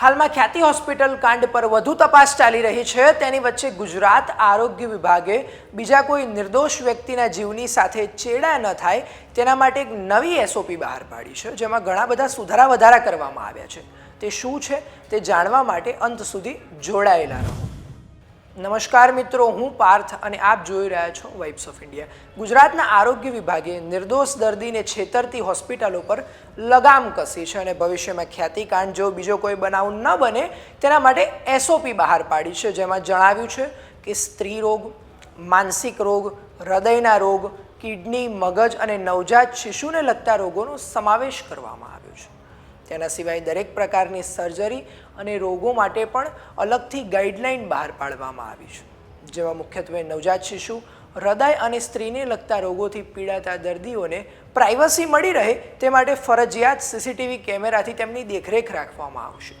હાલમાં ખ્યાતિ હોસ્પિટલ કાંડ પર વધુ તપાસ ચાલી રહી છે. તેની વચ્ચે ગુજરાત આરોગ્ય વિભાગે બીજા કોઈ નિર્દોષ વ્યક્તિના જીવની સાથે ચેડા ન થાય તેના માટે એક નવી એસઓપી બહાર પાડી છે, જેમાં ઘણા બધા સુધારા વધારા કરવામાં આવ્યા છે. તે શું છે તે જાણવા માટે અંત સુધી જોડાયેલા રહો. નમસ્કાર મિત્રો, હું પાર્થ અને આપ જોઈ રહ્યા છો વાઇબ્સ ઓફ ઇન્ડિયા ગુજરાતના આરોગ્ય વિભાગે નિર્દોષ દર્દીને છેતરતી હોસ્પિટલો પર લગામ કસી છે અને ભવિષ્યમાં ખ્યાતિકાંડ જો બીજો કોઈ બનાવ ન બને, તેના માટે એસઓપી બહાર પાડી છે. જેમાં જણાવ્યું છે કે સ્ત્રી રોગ, માનસિક રોગ, હૃદયના રોગ, કિડની, મગજ અને નવજાત શિશુને લગતા રોગોનો સમાવેશ કરવામાં આવ્યો છે. તેના સિવાય દરેક પ્રકારની સર્જરી અને રોગો માટે પણ અલગથી ગાઈડલાઇન બહાર પાડવામાં આવી છે. જેમાં મુખ્યત્વે નવજાત શિશુ, હૃદય અને સ્ત્રીને લગતા રોગોથી પીડાતા દર્દીઓને પ્રાઇવસી મળી રહે તે માટે ફરજિયાત સીસીટીવી કેમેરાથી તેમની દેખરેખ રાખવામાં આવશે.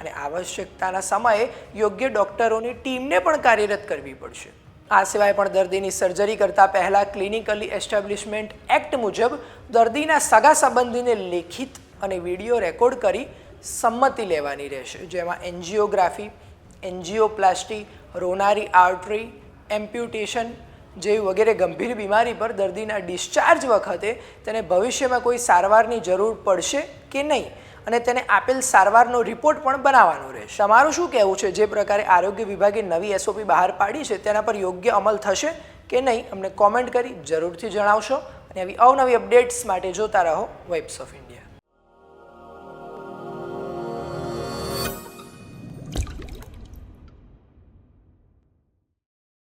અને આવશ્યકતાના સમયે યોગ્ય ડોક્ટરોની ટીમને પણ કાર્યરત કરવી પડશે. આ સિવાય પણ દર્દીની સર્જરી કરતા પહેલાં ક્લિનિકલી એસ્ટાબ્લિશમેન્ટ એક્ટ મુજબ દર્દીના સગા સંબંધીને લેખિત અને વીડિયો રેકોર્ડ કરી સંમતિ લેવાની રહેશે. જેમાં angiography, angioplasty, coronary artery, amputation જેવી વગેરે ગંભીર બીમારી પર દર્દીના ડિસ્ચાર્જ વખતે તેને ભવિષ્યમાં કોઈ સારવારની જરૂર પડશે કે નહીં અને તેને આપેલ સારવારનો રિપોર્ટ પણ બનાવવાનો રહેશે. તમારું શું કહેવું છે? જે પ્રકારે આરોગ્ય વિભાગે નવી એસઓપી બહાર પાડી છે, તેના પર યોગ્ય અમલ થશે કે નહીં અમને કોમેન્ટ કરી જરૂરથી જણાવશો. અને આવી અવનવી અપડેટ્સ માટે જોતા રહો વેબ્સ ઓફ ઇન્ડિયા